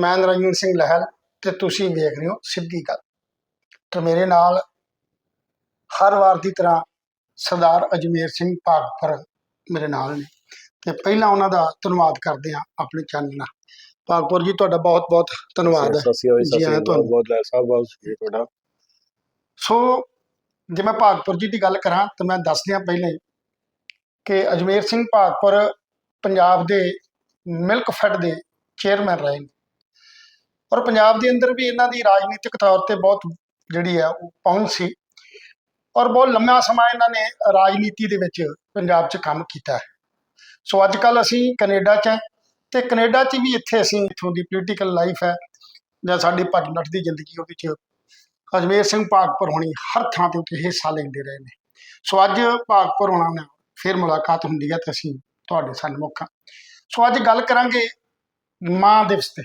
ਮੈਂ ਨਰਿੰਦਰ ਸਿੰਘ ਲਹਿਲ ਤੇ ਤੁਸੀਂ ਵੇਖ ਰਹੇ ਹੋ ਸਿੱਧੀ ਗੱਲ। ਤੇ ਮੇਰੇ ਨਾਲ ਹਰ ਵਾਰ ਦੀ ਤਰ੍ਹਾਂ ਸਰਦਾਰ ਅਜਮੇਰ ਸਿੰਘ ਭਾਗਪੁਰ ਮੇਰੇ ਨਾਲ ਨੇ। ਤੇ ਪਹਿਲਾਂ ਉਹਨਾਂ ਦਾ ਧੰਨਵਾਦ ਕਰਦੇ ਹਾਂ ਆਪਣੇ ਚੈਨਲ ਨਾਲ। ਭਾਗਪੁਰ ਜੀ ਤੁਹਾਡਾ ਬਹੁਤ ਬਹੁਤ ਧੰਨਵਾਦ। ਹੈ ਜੀ, ਅਕਾਲ ਤੁਹਾਨੂੰ। ਬਹੁਤ ਲੈ ਸਾਹਿਬ ਬਹੁਤ ਸ਼ੁਕਰੀਆ ਤੁਹਾਡਾ। ਸੋ ਜੇ ਮੈਂ ਭਾਗਪੁਰ ਜੀ ਦੀ ਗੱਲ ਕਰਾਂ ਤਾਂ ਮੈਂ ਦੱਸ ਦਿਆਂ ਪਹਿਲਾਂ ਕਿ ਅਜਮੇਰ ਸਿੰਘ ਭਾਗਪੁਰ ਪੰਜਾਬ ਦੇ ਮਿਲਕ ਫੈਡ ਦੇ ਚੇਅਰਮੈਨ ਰਹੇ ਨੇ। ਔਰ ਪੰਜਾਬ ਦੇ ਅੰਦਰ ਵੀ ਇਹਨਾਂ ਦੀ ਰਾਜਨੀਤਿਕ ਤੌਰ ਤੇ ਬਹੁਤ ਜਿਹੜੀ ਹੈ ਉਹ ਪਹੁੰਚ ਸੀ। ਔਰ ਬਹੁਤ ਲੰਮਾ ਸਮਾਂ ਇਹਨਾਂ ਨੇ ਰਾਜਨੀਤੀ ਦੇ ਵਿੱਚ ਪੰਜਾਬ 'ਚ ਕੰਮ ਕੀਤਾ ਹੈ। ਸੋ ਅੱਜ ਕੱਲ ਅਸੀਂ ਕੈਨੇਡਾ 'ਚ ਹਾਂ ਤੇ ਕੈਨੇਡਾ 'ਚ ਵੀ ਇੱਥੇ ਅਸੀਂ ਇੱਥੋਂ ਦੀ ਪੋਲੀਟੀਕਲ ਲਾਈਫ ਹੈ ਜਾਂ ਸਾਡੀ ਭੱਜ ਨੱਠ ਦੀ ਜ਼ਿੰਦਗੀ ਉਹਦੇ 'ਚ ਅਜਮੇਰ ਸਿੰਘ ਭਾਗਪੁਰ ਹੋਣੀ ਹਰ ਥਾਂ ਤੇ ਉੱਤੇ ਹਿੱਸਾ ਲੈਂਦੇ ਰਹੇ ਨੇ। ਸੋ ਅੱਜ ਭਾਗਪੁਰ ਹੋਣਾ ਨਾਲ ਫਿਰ ਮੁਲਾਕਾਤ ਹੁੰਦੀ ਹੈ ਤੇ ਅਸੀਂ ਤੁਹਾਡੇ ਸਨਮੁਖ ਹਾਂ। ਸੋ ਅੱਜ ਗੱਲ ਕਰਾਂਗੇ ਮਾਂ ਦਿਵਸ ਤੇ।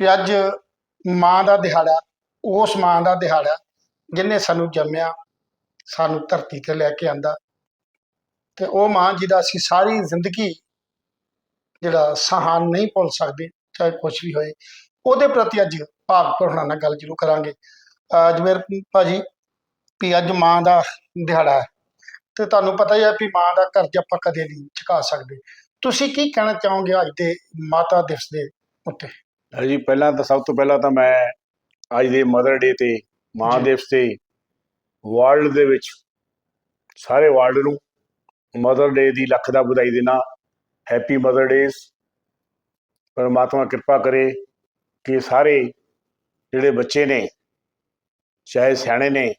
ਵੀ ਅੱਜ ਮਾਂ ਦਾ ਦਿਹਾੜਾ, ਉਸ ਮਾਂ ਦਾ ਦਿਹਾੜਾ ਜਿਨੇ ਸਾਨੂੰ ਜੰਮਿਆ, ਸਾਨੂੰ ਧਰਤੀ ਤੇ ਲੈ ਕੇ ਆਂਦਾ। ਤੇ ਉਹ ਮਾਂ ਜਿਹਦਾ ਅਸੀਂ ਸਾਰੀ ਜ਼ਿੰਦਗੀ ਜਿਹੜਾ ਸਹਾਨ ਨਹੀਂ ਭੁੱਲ ਸਕਦੇ, ਚਾਹੇ ਕੁਝ ਵੀ ਹੋਏ, ਉਹਦੇ ਪ੍ਰਤੀ ਅੱਜ ਭਾਗਪੁਰ ਹੋਣਾ ਨਾਲ ਗੱਲ ਜ਼ਰੂਰ ਕਰਾਂਗੇ। ਅਹ ਜਵੇਰ ਭਾਜੀ, ਵੀ ਅੱਜ ਮਾਂ ਦਾ ਦਿਹਾੜਾ ਹੈ। ਤੇ ਤੁਹਾਨੂੰ ਪਤਾ ਹੀ ਹੈ ਵੀ ਮਾਂ ਦਾ ਕਰਜ਼ ਆਪਾਂ ਕਦੇ ਨਹੀਂ ਚੁਕਾ ਸਕਦੇ। ਤੁਸੀਂ ਕੀ ਕਹਿਣਾ ਚਾਹੋਗੇ ਅੱਜ ਦੇ ਮਾਤਾ ਦਿਵਸ ਦੇ ਉੱਤੇ? ਜੀ, ਪਹਿਲਾਂ ਤਾਂ ਸਭ ਤੋਂ ਪਹਿਲਾਂ ਤਾਂ ਮੈਂ ਅੱਜ ਦੇ ਮਦਰ ਡੇ ਤੇ ਮਾਂ ਦਿਵਸ ਤੇ ਵਰਲਡ ਦੇ ਵਿੱਚ ਸਾਰੇ ਵਰਲਡ ਨੂੰ ਮਦਰ ਡੇ ਦੀ ਲੱਖ ਦਾ ਵਧਾਈ ਦੇਣਾ ਹੈਪੀ ਮਦਰ ਡੇਜ਼ ਪਰਮਾਤਮਾ ਕਿਰਪਾ ਕਰੇ ਕਿ ਸਾਰੇ ਜਿਹੜੇ ਬੱਚੇ ਨੇ, ਚਾਹੇ ਸਿਆਣੇ ਨੇ,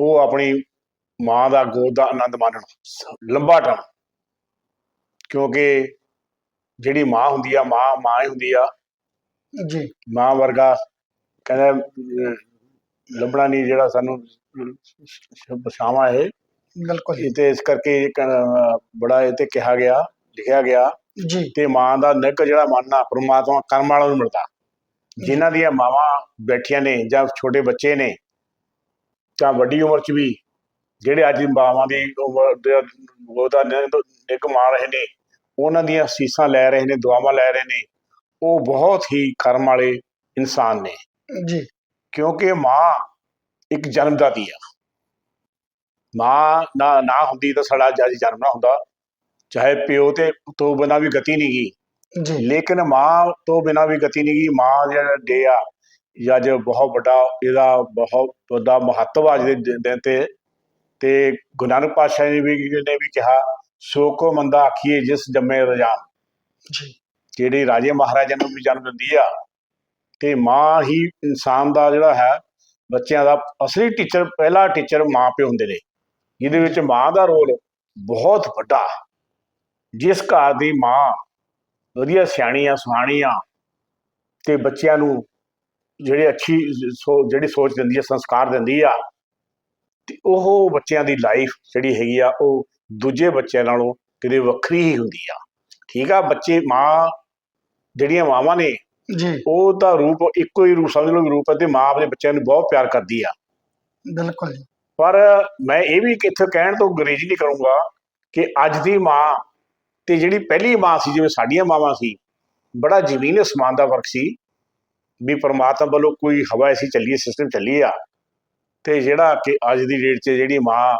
ਉਹ ਆਪਣੀ ਮਾਂ ਦਾ, ਗੋਦ ਦਾ ਆਨੰਦ ਮਾਣਨ। ਲੰਬਾ ਟਾਈਮ। ਕਿਉਂਕਿ ਜਿਹੜੀ ਮਾਂ ਹੁੰਦੀ ਆ, ਮਾਂ ਮਾਂ ਹੀ ਹੁੰਦੀ ਆ। ਜੀ। ਮਾਂ ਵਰਗਾ ਕਹਿੰਦਾ ਅਹ, ਲੱਭਣਾ ਨਹੀਂ ਜਿਹੜਾ ਸਾਨੂੰ ਪਛਾਵਾਂ ਹੈ ਬਿਲਕੁਲ। ਇਹ ਤੇ ਇਸ ਕਰਕੇ ਇਹ ਕ- ਬੜਾ ਇਹ ਤੇ ਕਿਹਾ ਗਿਆ ਲਿਖਿਆ ਗਿਆ ਜੀ। ਤੇ ਮਾਂ ਦਾ ਨਿੱਕ ਜਿਹੜਾ ਮੰਨਣਾ ਪ੍ਰਮਾਤਮਾ ਕਰਮ ਵਾਲਾ ਨੂੰ ਮਿਲਦਾ। ਜਿਨ੍ਹਾਂ ਦੀਆਂ ਮਾਵਾਂ ਬੈਠੀਆਂ ਨੇ ਜਾਂ ਛੋਟੇ ਬੱਚੇ ਨੇ ਜਾਂ ਵੱਡੀ ਉਮਰ 'ਚ ਵੀ ਜਿਹੜੇ ਅੱਜ ਮਾਵਾਂ ਦੀ ਉਮਰ ਦੇ ਉਹਦਾ ਨਿੱਕ ਮਾਰ ਰਹੇ ਨੇ ਉਹਨਾਂ ਦੀਆਂ ਸੀਸਾਂ ਲੈ ਰਹੇ ਨੇ ਦੁਆਵਾਂ ਲੈ ਰਹੇ ਨੇ ਉਹ ਬਹੁਤ ਹੀ ਕਰਮ ਵਾਲੇ ਇਨਸਾਨ ਨੇ। ਜੀ। ਕਿਉਂਕਿ ਮਾਂ ਇੱਕ ਜਨਮਦਾਤੀ ਆ। ਮਾਂ ਨਾ ਨਾ ਹੁੰਦੀ ਤਾਂ ਸਾਡਾ ਜੱਜ ਜਨਮ ਨਾ ਹੁੰਦਾ। ਚਾਹੇ ਪਿਓ ਤੇ ਤੋਂ ਬਿਨਾਂ ਵੀ ਗਤੀ ਨਹੀਂ ਗਈ। ਜੀ। ਲੇਕਿਨ ਮਾਂ ਤੋਂ ਬਿਨਾਂ ਵੀ ਗਤੀ ਨਹੀਂ ਗਈ। ਮਾਂ ਜਿਹੜਾ ਡੇ ਆ ਅੱਜ ਬਹੁਤ ਵੱਡਾ ਇਹਦਾ ਬਹੁਤ ਵੱਡਾ ਮਹੱਤਵ ਅੱਜ ਦੇ ਦਿ- ਦਿਨ ਤੇ। ਤੇ ਗੁਰੂ ਨਾਨਕ ਪਾਤਸ਼ਾਹ ਨੇ ਵੀ ਨੇ ਵੀ ਕਿਹਾ ਸੋ ਕੋ ਮੰਦਾ ਆਖੀਏ ਜਿਸ ਜੰਮੇ ਰਜਾਨ। ਜੀ। ਜਿਹੜੀ ਰਾਜੇ ਮਹਾਰਾਜਾ ਨੂੰ ਵੀ ਜਨਮ ਦਿੰਦੀ ਆ। ਤੇ ਮਾਂ ਹੀ ਇਨਸਾਨ ਦਾ ਜਿਹੜਾ ਹੈ, ਬੱਚਿਆਂ ਦਾ ਅਸਲੀ ਟੀਚਰ ਪਹਿਲਾ ਟੀਚਰ ਮਾਂ ਪਿਓ ਹੁੰਦੇ ਨੇ। ਜਿਹਦੇ ਵਿੱਚ ਮਾਂ ਦਾ ਰੋਲ ਬਹੁਤ ਵੱਡਾ। ਜਿਸ ਘਰ ਦੀ ਮਾਂ ਵਧੀਆ ਸਿਆਣੀ ਆ ਸੁਹਾਣੀ ਆ, ਤੇ ਬੱਚਿਆਂ ਨੂੰ ਜਿਹੜੇ ਅੱਛੀ ਸੋ, ਜਿਹੜੀ ਸੋਚ ਦਿੰਦੀ ਆ, ਸੰਸਕਾਰ ਦਿੰਦੀ ਆ, ਤੇ ਉਹ ਬੱਚਿਆਂ ਦੀ ਲਾਈਫ ਜਿਹੜੀ ਹੈਗੀ ਆ, ਉਹ ਦੂਜੇ ਬੱਚਿਆਂ ਨਾਲੋਂ ਕਿਤੇ ਵੱਖਰੀ ਹੀ ਹੁੰਦੀ ਆ। ਠੀਕ ਆ, ਬੱਚੇ ਮਾਂ ਜਿਹੜੀਆਂ ਮਾਵਾਂ ਨੇ ਜੀ। ਉਹ ਤਾਂ ਰੂਪ ਇੱਕੋ ਹੀ ਰੂਪ ਸਮਝ ਲਓ ਰੂਪ ਹੈ ਤੇ ਮਾਂ ਆਪਣੇ ਬੱਚਿਆਂ ਨੂੰ ਬਹੁਤ ਪਿਆਰ ਕਰਦੀ ਆ। ਬਿਲਕੁਲ ਜੀ। ਪਰ ਮੈਂ ਇਹ ਵੀ ਇੱਥੇ ਕਹਿਣ ਤੋਂ ਗੁਰੇਜ਼ ਨਹੀਂ ਕਰੂੰਗਾ ਕਿ ਅੱਜ ਦੀ ਮਾਂ ਤੇ ਜਿਹੜੀ ਪਹਿਲੀ ਮਾਂ ਸੀ ਜਿਵੇਂ ਸਾਡੀਆਂ ਮਾਵਾਂ ਸੀ ਬੜਾ ਜ਼ਮੀਨ ਅਸਮਾਨ ਦਾ ਫ਼ਰਕ ਸੀ ਵੀ ਪਰਮਾਤਮਾ ਵੱਲੋਂ ਕੋਈ ਹਵਾ ਐਸੀ ਚੱਲੀ ਸਿਸਟਮ ਚੱਲੀ ਆ ਤੇ ਜਿਹੜਾ ਕਿ ਅੱਜ ਦੀ ਡੇਟ 'ਚ ਜਿਹੜੀ ਮਾਂ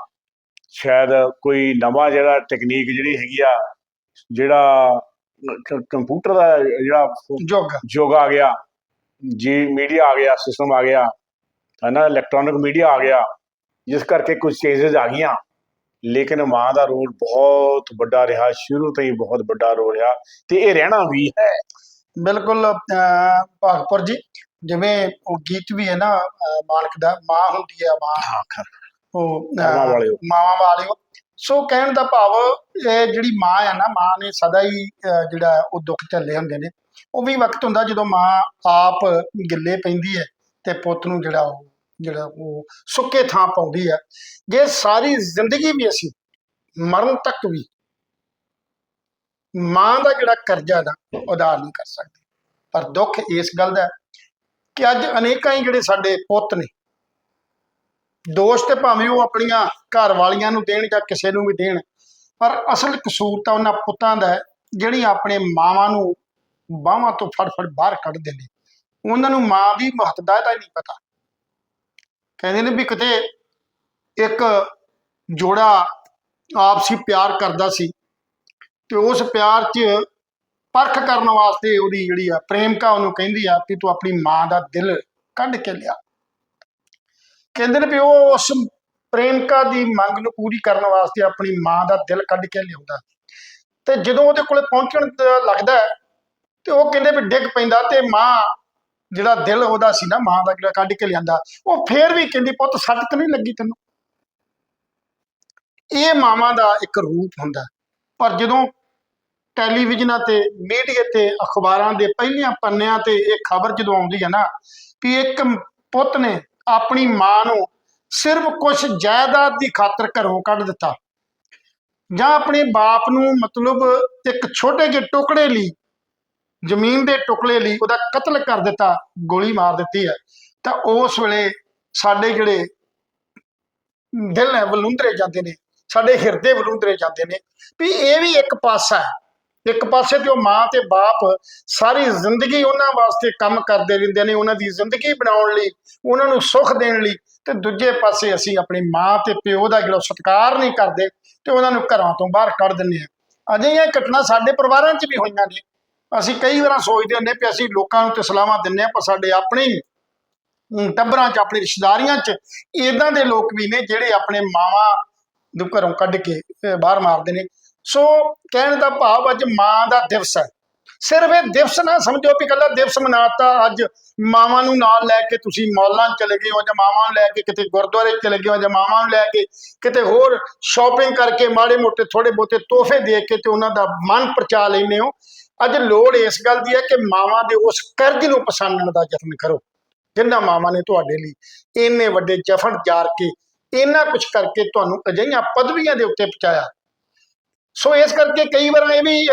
ਸ਼ਾਇਦ ਕੋਈ ਨਵਾਂ ਜਿਹੜਾ ਟੈਕਨੀਕ ਜਿਹੜੀ ਹੈਗੀ ਆ ਜਿਹੜਾ ਕ- ਕੰਪਿਊਟਰ ਦਾ ਜਿਹੜਾ ਜੋਗ ਯੁੱਗ ਆ ਗਿਆ ਜੀ ਮੀਡੀਆ ਆ ਗਿਆ ਸਿਸਟਮ ਆ ਗਿਆ ਹੈ ਨਾ ਇਲੈਕਟ੍ਰੋਨਿਕ ਮੀਡੀਆ ਆ ਗਿਆ ਜਿਸ ਕਰਕੇ ਕੁਝ ਚੇਂਜਸ ਆ ਗਈਆਂ। ਲੇਕਿਨ ਮਾਂ ਦਾ ਰੋਲ ਬਹੁਤ ਵੱਡਾ ਰਿਹਾ ਸ਼ੁਰੂ ਤੋਂ ਹੀ ਬਹੁਤ ਵੱਡਾ ਰੋਲ ਰਿਹਾ ਤੇ ਇਹ ਰਹਿਣਾ ਵੀ ਹੈ। ਬਿਲਕੁਲ ਅਹ, ਭਾਗਪੁਰ ਜੀ ਜਿਵੇਂ ਉਹ ਗੀਤ ਵੀ ਹੈ ਨਾ ਅਹ, ਮਾਲਕ ਦਾ ਮਾਂ ਹੁੰਦੀ ਹੈ ਮਾਂ। ਆਖਰ ਉਹ ਮਾਵਾਂ ਅਹ, ਵਾਲਿਓ। ਮਾਵਾਂ ਵਾਲਿਓ। ਸੋ ਕਹਿਣ ਦਾ ਭਾਵ ਇਹ ਜਿਹੜੀ ਮਾਂ ਆ ਨਾ ਮਾਂ ਨੇ ਸਦਾ ਹੀ ਅਹ, ਜਿਹੜਾ ਉਹ ਦੁੱਖ ਝੱਲੇ ਹੁੰਦੇ ਨੇ। ਉਹ ਵੀ ਵਕਤ ਹੁੰਦਾ ਜਦੋਂ ਮਾਂ ਆਪ ਗਿੱਲੇ ਪੈਂਦੀ ਹੈ ਤੇ ਪੁੱਤ ਨੂੰ ਜਿਹੜਾ ਉਹ ਜਿਹੜਾ ਉਹ ਸੁੱਕੇ ਥਾਂ ਪਾਉਂਦੀ ਹੈ। ਜੇ ਸਾਰੀ ਜ਼ਿੰਦਗੀ ਵੀ ਅਸੀਂ ਮਰਨ ਤੱਕ ਵੀ ਮਾਂ ਦਾ ਜਿਹੜਾ ਕਰਜ਼ਾ ਨਾ ਉਧਾਰ ਨਹੀਂ ਕਰ ਸਕਦੇ। ਪਰ ਦੁੱਖ ਇਸ ਗੱਲ ਦਾ ਕਿ ਅੱਜ ਅਨੇਕਾਂ ਹੀ ਜਿਹੜੇ ਸਾਡੇ ਪੁੱਤ ਨੇ ਦੋਸ਼ ਤੇ ਭਾਵੇਂ ਉਹ ਆਪਣੀਆਂ ਘਰ ਵਾਲੀਆਂ ਨੂੰ ਦੇਣ ਜਾਂ ਕਿਸੇ ਨੂੰ ਵੀ ਦੇਣ, ਪਰ ਅਸਲ ਕਸੂਰ ਤਾਂ ਉਹਨਾਂ ਪੁੱਤਾਂ ਦਾ ਹੈ ਜਿਹੜੀ ਆਪਣੇ ਮਾਵਾਂ ਨੂੰ ਬਾਹਾਂ ਤੋਂ ਫੜ ਫੜ ਬਾਹਰ ਕੱਢਦੇ ਨੇ ਉਹਨਾਂ ਨੂੰ ਮਾਂ ਦੀ ਮਹੱਤਤਾ ਦਾ ਹੀ ਨਹੀਂ ਪਤਾ। ਕਹਿੰਦੇ ਨੇ ਵੀ ਕਿਤੇ ਇੱਕ ਜੋੜਾ ਆਪਸੀ ਪਿਆਰ ਕਰਦਾ ਸੀ ਤੇ ਉਸ ਪਿਆਰ 'ਚ ਪਰਖ ਕਰਨ ਵਾਸਤੇ ਉਹਦੀ ਜਿਹੜੀ ਆ ਪ੍ਰੇਮਿਕਾ ਉਹਨੂੰ ਕਹਿੰਦੀ ਆ ਕਿ ਤੂੰ ਆਪਣੀ ਮਾਂ ਦਾ ਦਿਲ ਕੱਢ ਕੇ ਲਿਆ। ਕਹਿੰਦੇ ਨੇ ਵੀ ਉਹ ਉਸ ਪ੍ਰੇਮਕਾ ਦੀ ਮੰਗ ਨੂੰ ਪੂਰੀ ਕਰਨ ਵਾਸਤੇ ਆਪਣੀ ਮਾਂ ਦਾ ਦਿਲ ਕੱਢ ਕੇ ਲਿਆਉਂਦਾ। ਤੇ ਜਦੋਂ ਉਹਦੇ ਕੋਲੇ ਪਹੁੰਚਣ ਲੱਗਦਾ ਤੇ ਉਹ ਕਹਿੰਦੇ ਵੀ ਡਿੱਗ ਪੈਂਦਾ ਤੇ ਮਾਂ ਜਿਹੜਾ ਦਿਲ ਉਹਦਾ ਸੀ ਨਾ, ਮਾਂ ਦਾ ਜਿਹੜਾ ਕੱਢ ਕੇ ਲਿਆਂਦਾ, ਉਹ ਫੇਰ ਵੀ ਕਹਿੰਦੀ, ਪੁੱਤ, ਸੱਟ ਤਾਂ ਨਹੀਂ ਲੱਗੀ ਤੈਨੂੰ? ਇਹ ਮਾਵਾਂ ਦਾ ਇੱਕ ਰੂਪ ਹੁੰਦਾ ਪਰ ਜਦੋਂ ਟੈਲੀਵਿਜ਼ਨਾਂ ਤੇ, ਮੀਡੀਆ ਤੇ, ਅਖਬਾਰਾਂ ਦੇ ਪਹਿਲੀਆਂ ਪੰਨਿਆਂ ਤੇ ਇਹ ਖਬਰ ਜਦੋਂ ਆਉਂਦੀ ਹੈ ਨਾ, ਵੀ ਇੱਕ ਪੁੱਤ ਨੇ ਆਪਣੀ ਮਾਂ ਨੂੰ ਸਿਰਫ ਕੁਝ ਜਾਇਦਾਦ ਦੀ ਖਾਤਰ ਘਰੋਂ ਕੱਢ ਦਿੱਤਾ। ਜਾਂ ਆਪਣੇ ਬਾਪ ਨੂੰ ਮਤਲਬ ਇੱਕ ਛੋਟੇ ਜਿਹੇ ਟੁਕੜੇ ਲਈ, ਜ਼ਮੀਨ ਦੇ ਟੁਕੜੇ ਲਈ ਉਹਦਾ ਕਤਲ ਕਰ ਦਿੱਤਾ, ਗੋਲੀ ਮਾਰ ਦਿੱਤੀ ਹੈ। ਤਾਂ ਉਸ ਵੇਲੇ ਸਾਡੇ ਜਿਹੜੇ ਦਿਲ ਹੈ ਵਲੂੰਦਰੇ ਜਾਂਦੇ ਨੇ, ਸਾਡੇ ਹਿਰਦੇ ਵਲੂੰਦਰੇ ਜਾਂਦੇ ਨੇ, ਵੀ ਇਹ ਵੀ ਇੱਕ ਪਾਸਾ ਹੈ। ਇੱਕ ਪਾਸੇ ਤੇ ਉਹ ਮਾਂ ਤੇ ਬਾਪ ਸਾਰੀ ਜ਼ਿੰਦਗੀ ਉਹਨਾਂ ਵਾਸਤੇ ਕੰਮ ਕਰਦੇ ਰਹਿੰਦੇ ਨੇ, ਉਹਨਾਂ ਦੀ ਜ਼ਿੰਦਗੀ ਬਣਾਉਣ ਲਈ, ਉਹਨਾਂ ਨੂੰ ਸੁੱਖ ਦੇਣ ਲਈ ਤੇ ਦੂਜੇ ਪਾਸੇ ਅਸੀਂ ਆਪਣੀ ਮਾਂ ਤੇ ਪਿਓ ਦਾ ਜਿਹੜਾ ਸਤਿਕਾਰ ਨਹੀਂ ਕਰਦੇ ਤੇ ਉਹਨਾਂ ਨੂੰ ਘਰਾਂ ਤੋਂ ਬਾਹਰ ਕੱਢ ਦਿੰਦੇ ਆ ਅਜਿਹੀਆਂ ਘਟਨਾ ਸਾਡੇ ਪਰਿਵਾਰਾਂ 'ਚ ਵੀ ਹੋਈਆਂ ਨੇ। ਅਸੀਂ ਕਈ ਵਾਰਾਂ ਸੋਚਦੇ ਹੁੰਦੇ ਕਿ ਅਸੀਂ ਲੋਕਾਂ ਨੂੰ ਤੇ ਸਲਾਹਾਂ ਦਿੰਨੇ ਆ ਪਰ ਸਾਡੇ ਆਪਣੇ ਟੱਬਰਾਂ 'ਚ, ਆਪਣੀ ਰਿਸ਼ਤੇਦਾਰੀਆਂ 'ਚ ਇਦਾਂ ਦੇ ਲੋਕ ਵੀ ਨੇ ਜਿਹੜੇ ਆਪਣੇ ਮਾਵਾਂ ਨੂੰ ਘਰੋਂ ਕੱਢ ਕੇ ਬਾਹਰ ਮਾਰਦੇ ਨੇ। ਸੋ ਕਹਿਣ ਦਾ ਭਾਵ ਅੱਜ ਮਾਂ ਦਾ ਦਿਵਸ ਹੈ। ਸਿਰਫ ਇਹ ਦਿਵਸ ਨਾ ਸਮਝੋ ਵੀ ਇਕੱਲਾ ਦਿਵਸ ਮਨਾਤਾ ਅੱਜ ਮਾਵਾਂ ਨੂੰ ਨਾਲ ਲੈ ਕੇ ਤੁਸੀਂ ਮੌਲਾਂ ਚਲੇ ਗਏ ਹੋ ਜਾਂ ਮਾਵਾਂ ਨੂੰ ਲੈ ਕੇ ਕਿਤੇ ਗੁਰਦੁਆਰੇ ਚਲੇ ਗਏ ਹੋ ਜਾਂ ਮਾਵਾਂ ਨੂੰ ਲੈ ਕੇ ਕਿਤੇ ਹੋਰ ਸ਼ਾਪਿੰਗ ਕਰਕੇ ਮਾੜੇ ਮੋਟੇ ਥੋੜੇ ਬਹੁਤੇ ਤੋਹਫੇ ਦੇ ਕੇ ਤੇ ਉਹਨਾਂ ਦਾ ਮਨ ਪਰਚਾ ਲੈਂਦੇ ਹੋ। ਅੱਜ ਲੋੜ ਇਸ ਗੱਲ ਦੀ ਹੈ ਕਿ ਮਾਵਾਂ ਦੇ ਉਸ ਕਰਜ਼ ਨੂੰ ਪਛਾਣਨ ਦਾ ਯਤਨ ਕਰੋ। ਜਿੰਨਾ ਮਾਵਾਂ ਨੇ ਤੁਹਾਡੇ ਲਈ ਇੰਨੇ ਵੱਡੇ ਜਫਨ ਜਾਰ ਕੇ, ਇੰਨਾ ਕੁਝ ਕਰਕੇ ਤੁਹਾਨੂੰ ਅਜਿਹੀਆਂ ਪਦਵੀਆਂ ਦੇ ਉੱਤੇ ਪਹੁੰਚਾਇਆ। ਸੋ ਇਸ ਕਰਕੇ ਕਈ ਵਾਰ ਇਹ ਵੀ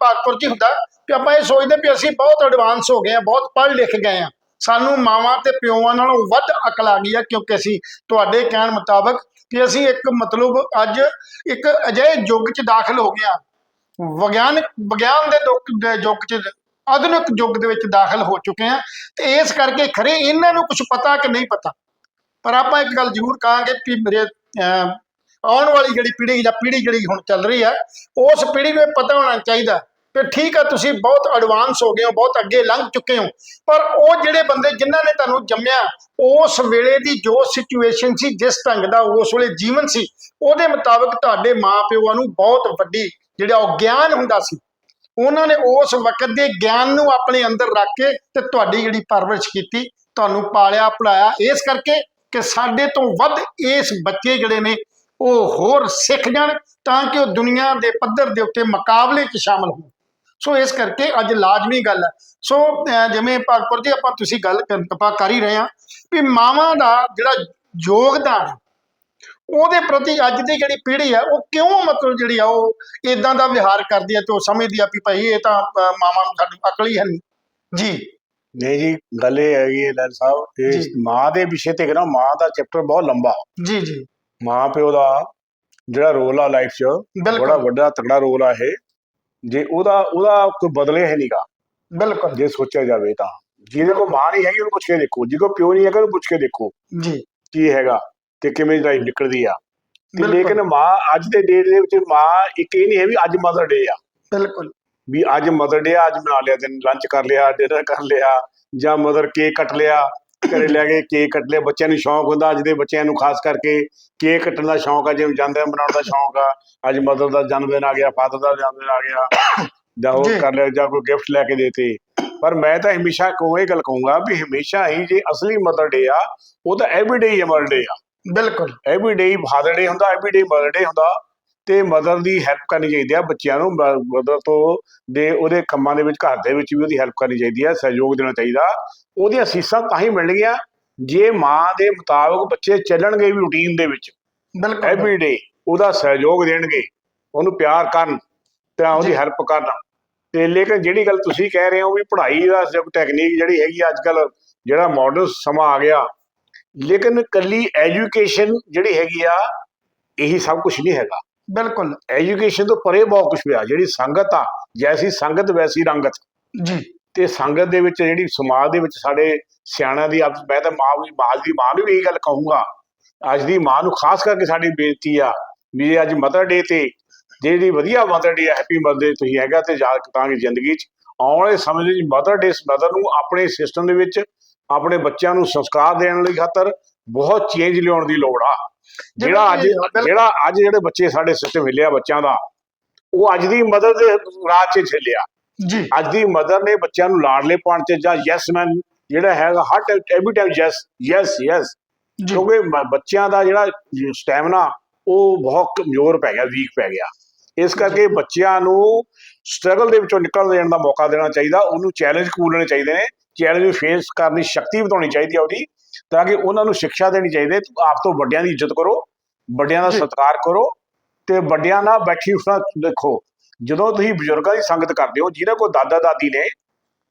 ਭਾਗਪੁਰ ਚ ਹੁੰਦਾ ਕਿ ਆਪਾਂ ਇਹ ਸੋਚਦੇ ਵੀ ਅਸੀਂ ਬਹੁਤ ਐਡਵਾਂਸ ਹੋ ਗਏ ਆ ਬਹੁਤ ਪੜ੍ਹ ਲਿਖ ਗਏ ਆ ਸਾਨੂੰ ਮਾਵਾਂ ਤੇ ਪਿਓਾਂ ਨਾਲੋਂ ਵੱਧ ਅਕਲ ਆ ਗਈ ਆ ਕਿਉਂਕਿ ਅਸੀਂ ਤੁਹਾਡੇ ਕਹਿਣ ਮੁਤਾਬਕ ਕਿ ਅਸੀਂ ਇੱਕ ਮਤਲਬ ਅੱਜ ਇੱਕ ਅਜਿਹੇ ਯੁੱਗ 'ਚ ਦਾਖਲ ਹੋ ਗਿਆ ਆ ਵਿਗਿਆਨ ਵਿਗਿਆਨ ਦੇ ਯੁੱਗ 'ਚ, ਆਧੁਨਿਕ ਯੁੱਗ ਦੇ ਵਿੱਚ ਦਾਖਲ ਹੋ ਚੁੱਕੇ ਆ ਤੇ ਇਸ ਕਰਕੇ ਖਰੇ ਇਹਨਾਂ ਨੂੰ ਕੁਝ ਪਤਾ ਕਿ ਨਹੀਂ ਪਤਾ? ਪਰ ਆਪਾਂ ਇੱਕ ਗੱਲ ਜ਼ਰੂਰ ਕਹਾਂਗੇ ਕਿ ਮੇਰੇ ਆਉਣ ਵਾਲੀ ਜਿਹੜੀ ਪੀੜ੍ਹੀ ਜਾਂ ਪੀੜ੍ਹੀ ਜਿਹੜੀ ਹੁਣ ਚੱਲ ਰਹੀ ਹੈ, ਉਸ ਪੀੜ੍ਹੀ ਨੂੰ ਇਹ ਪਤਾ ਹੋਣਾ ਚਾਹੀਦਾ ਕਿ ਠੀਕ ਆ, ਤੁਸੀਂ ਬਹੁਤ ਐਡਵਾਂਸ ਹੋ ਗਏ ਹੋ, ਬਹੁਤ ਅੱਗੇ ਲੰਘ ਚੁੱਕੇ ਹੋ। ਪਰ ਉਹ ਜਿਹੜੇ ਬੰਦੇ ਜਿਨ੍ਹਾਂ ਨੇ ਤੁਹਾਨੂੰ ਜੰਮਿਆ, ਉਸ ਵੇਲੇ ਦੀ ਜੋ ਸਿਚੁਏਸ਼ਨ ਸੀ, ਜਿਸ ਢੰਗ ਦਾ, ਉਸ ਵੇਲੇ ਜੀਵਨ ਸੀ, ਉਹਦੇ ਮੁਤਾਬਕ ਤੁਹਾਡੇ ਮਾਪਿਆਂ ਨੂੰ ਬਹੁਤ ਵੱਡੀ ਜਿਹੜਾ ਉਹ ਗਿਆਨ ਹੁੰਦਾ ਸੀ। ਉਹਨਾਂ ਨੇ ਉਸ ਵਕਤ ਦੇ ਗਿਆਨ ਨੂੰ ਆਪਣੇ ਅੰਦਰ ਰੱਖ ਕੇ ਤੇ ਤੁਹਾਡੀ ਜਿਹੜੀ ਪਰਵਰਿਸ਼ ਕੀਤੀ, ਤੁਹਾਨੂੰ ਪਾਲਿਆ ਪੜਾਇਆ ਇਸ ਕਰਕੇ ਕਿ ਸਾਡੇ ਤੋਂ ਵੱਧ ਇਸ ਬੱਚੇ ਜਿਹੜੇ ਨੇ ਉਹ ਹੋਰ ਸਿੱਖ ਜਾਣ ਤਾਂ ਕਿ ਉਹ ਦੁਨੀਆ ਦੇ ਪੱਧਰ ਦੇ ਉੱਤੇ ਮੁਕਾਬਲੇ 'ਚ ਸ਼ਾਮਲ ਹੋਣ। ਸੋ ਇਸ ਕਰਕੇ ਅੱਜ ਲਾਜ਼ਮੀ ਗੱਲ ਹੈ। ਸੋ ਜਿਵੇਂ ਭਾਗਪੁਰ ਜੀ ਆਪਾਂ ਤੁਸੀਂ ਗੱਲ ਆਪਾਂ ਕਰ ਹੀ ਰਹੇ ਹਾਂ ਵੀ ਮਾਵਾਂ ਦਾ ਜਿਹੜਾ ਯੋਗਦਾਨ ਉਹਦੇ ਪ੍ਰਤੀ ਅੱਜ ਦੀ ਜਿਹੜੀ ਪੀੜ੍ਹੀ ਹੈ ਉਹ ਕਿਉਂ ਮਤਲਬ ਜਿਹੜੀ ਆ ਉਹ ਇਦਾਂ ਦਾ ਵਿਹਾਰ ਕਰਦੀ ਹੈ ਤੇ ਉਹ ਸਮਝਦੀ ਆ ਵੀ ਭਾਈ ਇਹ ਤਾਂ ਮਾਵਾਂ ਨੂੰ ਸਾਡੀ ਅਕਲ ਹੀ ਹੈ ਨਹੀਂ। ਜੀ। ਨਹੀਂ ਜੀ ਗੱਲ ਇਹ ਹੈਗੀ ਹੈ ਲਾਲ ਸਾਹਿਬ ਇਹ। ਮਾਂ ਦੇ ਵਿਸ਼ੇ ਤੇ ਨਾ ਮਾਂ ਦਾ ਚੈਪਟਰ ਬਹੁਤ ਲੰਬਾ। ਜੀ ਜੀ। ਮਾਂ ਪਿਓ ਦਾ ਜਿਹੜਾ ਰੋਲ ਆ ਲਾਈਫ 'ਚ ਬੜਾ ਵੱਡਾ ਤਕੜਾ ਰੋਲ ਆ ਇਹ। ਜੇ ਉਹਦਾ ਉਹਦਾ ਕੋਈ ਬਦਲੇ ਹੈ ਨਹੀਂਗਾ ਬਿਲਕੁਲ। ਜੇ ਸੋਚਿਆ ਜਾਵੇ ਤਾਂ। ਜਿਹਦੇ ਕੋਲ ਮਾਂ ਨਹੀਂ ਹੈਗੀ ਉਹਨੂੰ ਪੁੱਛ ਕੇ ਦੇਖੋ। ਜਿਹਦੇ ਕੋਲ ਪਿਓ ਨਹੀਂ ਹੈਗਾ ਉਹਨੂੰ ਪੁੱਛ ਕੇ ਦੇਖੋ। ਜੀ। ਕੀ ਹੈਗਾ ਤੇ ਕਿਵੇਂ ਲਾਈਫ ਨਿਕਲਦੀ ਆ। ਲੇਕਿਨ ਮਾਂ ਅੱਜ ਦੇ ਡੇਟ ਦੇ ਵਿੱਚ ਮਾਂ ਇੱਕ ਇਹ ਨਹੀਂ ਹੈ ਵੀ ਅੱਜ ਮਦਰ ਡੇ ਆ। ਬਿਲਕੁਲ। ਵੀ ਅੱਜ ਮਦਰ ਡੇ ਆ ਅੱਜ ਬਣਾ ਲਿਆ ਦਿਨ ਲੰਚ ਕਰ ਲਿਆ ਡਿਨਰ ਕਰ ਲਿਆ ਜਾਂ ਮਦਰ ਕੇਕ ਕੱਟ ਲਿਆ। ਘਰੇ ਲੈ ਕੇ ਕੇਕ ਕੱਟ ਲਿਆ ਬੱਚਿਆਂ ਨੂੰ ਸ਼ੌਂਕ ਹੁੰਦਾ ਅੱਜ ਦੇ ਬੱਚਿਆਂ ਨੂੰ ਖਾਸ ਕਰਕੇ ਕੇਕ ਕੱਟਣ ਦਾ ਸ਼ੌਂਕ ਆ ਜਿਵੇਂ ਜਨਮਦਿਨ ਮਨਾਉਣ ਦਾ ਸ਼ੌਂਕ ਆ ਅੱਜ ਮਦਰ ਦਾ ਜਨਮਦਿਨ ਆ ਗਿਆ ਫਾਦਰ ਦਾ ਜਨਮਦਿਨ ਆ ਗਿਆ ਜਾਂ ਉਹ। ਕਰ ਲਿਆ ਜਾਂ ਕੋਈ ਗਿਫਟ ਲੈ ਕੇ ਦੇਤੇ। ਪਰ ਮੈਂ ਤਾਂ ਹਮੇਸ਼ਾ ਕਹੂੰ ਇਹ ਗੱਲ ਕਹੂੰਗਾ ਵੀ ਹਮੇਸ਼ਾ ਹੀ ਜੇ ਅਸਲੀ ਮਦਰ ਡੇ ਆ ਉਹ ਤਾਂ ਐਵਰੀਡੇ ਹੀ ਮਦਰ ਡੇ ਆ। ਬਿਲਕੁਲ। ਐਵਰੀਡੇ ਹੀ ਫਾਦਰ ਡੇ ਹੁੰਦਾ ਐਵਰੀਡੇ ਮਦਰ ਡੇ ਹੁੰਦਾ। ਤੇ ਮਦਰ ਦੀ ਹੈਲਪ ਕਰਨੀ ਚਾਹੀਦੀ ਆ ਬੱਚਿਆਂ ਨੂੰ ਮਦਰ ਤੋਂ ਦੇ ਉਹਦੇ ਕੰਮਾਂ ਦੇ ਵਿੱਚ ਘਰ ਦੇ ਵਿੱਚ ਵੀ ਉਹਦੀ ਹੈਲਪ ਕਰਨੀ ਚਾਹੀਦੀ ਆ ਸਹਿਯੋਗ ਦੇਣਾ ਚਾਹੀਦਾ। ਉਹਦੀਆਂ ਸੀਸਾਂ ਤਾਂ ਹੀ ਮਿਲਣਗੀਆਂ ਜੇ ਮਾਂ ਦੇ ਮੁਤਾਬਕ ਬੱਚੇ ਚੱਲਣਗੇ ਵੀ ਰੂਟੀਨ ਦੇ ਵਿੱਚ। ਬਿਲਕੁਲ। ਐਵਰੀਡੇ ਉਹਦਾ ਸਹਿਯੋਗ ਦੇਣਗੇ ਉਹਨੂੰ ਪਿਆਰ ਕਰਨ ਤੇ ਉਹਦੀ। ਹੈਲਪ ਕਰਨ। ਤੇ ਲੇਕਿਨ ਜਿਹੜੀ ਗੱਲ ਤੁਸੀਂ ਕਹਿ ਰਹੇ ਹੋ ਵੀ ਪੜ੍ਹਾਈ ਦਾ ਜੋ ਟੈਕਨੀਕ ਜਿਹੜੀ ਹੈਗੀ ਅੱਜ ਕੱਲ ਜਿਹੜਾ ਮਾਡਰਨ ਸਮਾਂ ਆ ਗਿਆ ਲੇਕਿਨ ਕੱਲੀ ਐਜੂਕੇਸ਼ਨ ਜਿਹੜੀ ਹੈਗੀ ਆ ਇਹੀ ਸਭ ਕੁਝ ਨਹੀਂ ਹੈਗਾ। ਬਿਲਕੁਲ। ਐਜੂਕੇਸ਼ਨ ਤੋਂ ਪਰੇ ਬਹੁਤ ਕੁਝ ਪਿਆ ਜਿਹੜੀ ਸੰਗਤ ਆ ਜੈਸੀ ਸੰਗਤ ਵੈਸੀ ਰੰਗਤ। ਜੀ। ਤੇ ਸੰਗਤ ਦੇ ਵਿੱਚ ਜਿਹੜੀ ਸਮਾਜ ਦੇ ਵਿੱਚ ਸਾਡੇ ਸਿਆਣਿਆਂ ਦੀ ਆਪ- ਮੈਂ ਤਾਂ ਮਾਂ ਵੀ ਮਾਂ ਦੀ ਮਾਂ ਨੂੰ ਵੀ ਇਹੀ ਗੱਲ ਕਹੂੰਗਾ। ਅੱਜ ਦੀ ਮਾਂ ਨੂੰ ਖਾਸ ਕਰਕੇ ਸਾਡੀ ਬੇਨਤੀ ਆ ਵੀ ਅੱਜ ਮਦਰ ਡੇ ਤੇ ਜਿਹੜੀ ਵਧੀਆ mother day happy mother day ਤੁਸੀਂ ਹੈਗਾ ਤੇ ਯਾਦ ਤਾਂ ਕਿ ਜ਼ਿੰਦਗੀ 'ਚ। ਆਉਣ ਵਾਲੇ ਸਮੇਂ ਦੇ ਵਿੱਚ ਮਦਰ ਡੇ ਮਦਰ ਨੂੰ ਆਪਣੇ ਸਿਸਟਮ ਦੇ ਵਿੱਚ ਆਪਣੇ ਬੱਚਿਆਂ ਨੂੰ ਸੰਸਕਾਰ ਦੇਣ ਲਈ ਖਾਤਰ ਬਹੁਤ ਚੇਂਜ ਲਿਆਉਣ ਦੀ ਲੋੜ ਆ। ਜਿਹੜਾ ਅੱਜ। ਜਿਹੜਾ ਅੱਜ ਜਿਹੜੇ ਬੱਚੇ ਸਾਡੇ ਸਿਸਟਮ ਹਿੱਲਿਆ ਬੱਚਿਆਂ ਦਾ ਉਹ ਅੱਜ ਦੀ ਮਦਰ ਦੇ 'ਚ ਝੱਲਿਆ ਜੀ। ਅੱਜ ਦੀ ਮਦਰ ਨੇ ਬੱਚਿਆਂ ਨੂੰ ਲਾਡਲੇ ਪਾਉਣ ਚ ਜਾਂ ਯੈਸ ਮੈਨ ਜਿਹੜਾ ਹੈਗਾ ਹਰ time every time yes yes yes ਕਿਉਂਕਿ ਬੱਚਿਆਂ ਦਾ ਜਿਹੜਾ ਸਟੈਮਿਨਾ ਉਹ ਬਹੁਤ ਕਮਜ਼ੋਰ ਪੈ ਗਿਆ ਵੀਕ ਪੈ ਗਿਆ। ਇਸ ਕਰਕੇ ਬੱਚਿਆਂ ਨੂੰ ਸਟਰਗਲ ਦੇ ਵਿੱਚੋਂ ਨਿਕਲ ਜਾਣ ਦਾ ਮੌਕਾ ਦੇਣਾ ਚਾਹੀਦਾ ਉਹਨੂੰ ਚੈਲੰਜ ਕਬੂਲਣੇ ਚਾਹੀਦੇ ਨੇ। ਚੈਲੰਜ ਨੂੰ ਫੇਸ ਕਰਨ ਦੀ ਸ਼ਕਤੀ ਵਧਾਉਣੀ ਚਾਹੀਦੀ ਹੈ ਉਹਦੀ। ਤਾਂ ਕਿ ਉਹਨਾਂ ਨੂੰ ਸਿੱਖਿਆ ਦੇਣੀ ਚਾਹੀਦੀ ਹੈ ਆਪ ਤੋਂ ਵੱਡਿਆਂ ਦੀ ਇੱਜ਼ਤ ਕਰੋ ਵੱਡਿਆਂ ਦਾ। ਸਤਿਕਾਰ ਕਰੋ ਤੇ ਵੱਡਿਆਂ ਨਾਲ ਬੈਠੀ ਉੱਠਣਾ ਦੇਖੋ ਜਦੋਂ ਤੁਸੀਂ ਬਜ਼ੁਰਗਾਂ ਦੀ ਸੰਗਤ ਕਰਦੇ ਹੋ ਜਿਹਨਾਂ ਕੋਲ ਦਾਦਾ ਦਾਦੀ ਨੇ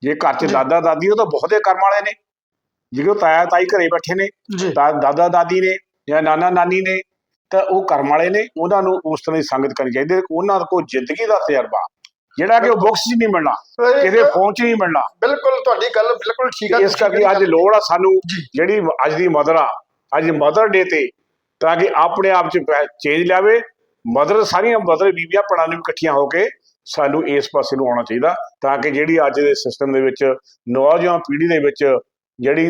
ਜੇ ਘਰ 'ਚ। ਦਾਦਾ ਦਾਦੀ ਉਹ ਤਾਂ ਬਹੁਤੇ ਕਰਮ ਵਾਲੇ ਨੇ ਜਿਹੜੇ ਤਾਇਆ ਤਾਈ ਘਰੇ ਬੈਠੇ ਨੇ ਦਾਦਾ ਦਾਦੀ ਨੇ ਜਾਂ ਨਾਨਾ ਨਾਨੀ ਨੇ ਤਾਂ ਉਹ ਕਰਮ ਵਾਲੇ ਨੇ ਉਹਨਾਂ ਨੂੰ ਉਸ ਤਰ੍ਹਾਂ ਦੀ ਸੰਗਤ ਕਰਨੀ ਚਾਹੀਦੀ ਹੈ। ਉਹਨਾਂ ਕੋਲ ਜ਼ਿੰਦਗੀ ਦਾ ਤਜਰਬਾ ਜਿਹੜਾ ਕਿ ਉਹ ਬੁੱਕਸ 'ਚ ਨਹੀਂ ਮਿਲਣਾ ਕਿਸੇ ਫੋਨ 'ਚ ਨਹੀਂ ਮਿਲਣਾ ਬਿਲਕੁਲ ਤੁਹਾਡੀ ਗੱਲ ਬਿਲਕੁਲ ਠੀਕ ਆ ਇਸ ਕਰਕੇ ਅੱਜ ਲੋੜ ਆ ਸਾਨੂੰ। ਜਿਹੜੀ ਅੱਜ ਦੀ ਮਦਰ ਆ ਅੱਜ ਮਦਰ ਡੇ ਤੇ ਤਾਂ ਕਿ ਆਪਣੇ ਆਪ 'ਚ ਚੇਂਜ ਲਿਆਵੇ ਮਦਰ ਸਾਰੀਆਂ ਮਦਰ ਬੀਬੀਆਂ ਪੜਾਂ ਨੂੰ ਇਕੱਠੀਆਂ ਹੋ ਕੇ ਸਾਨੂੰ ਇਸ ਪਾਸੇ ਨੂੰ ਆਉਣਾ ਚਾਹੀਦਾ ਤਾਂ ਕਿ ਜਿਹੜੀ ਅੱਜ ਦੇ ਸਿਸਟਮ ਦੇ ਵਿੱਚ ਨੌਜਵਾਨ ਪੀੜ੍ਹੀ ਦੇ ਵਿੱਚ ਜਿਹੜੀ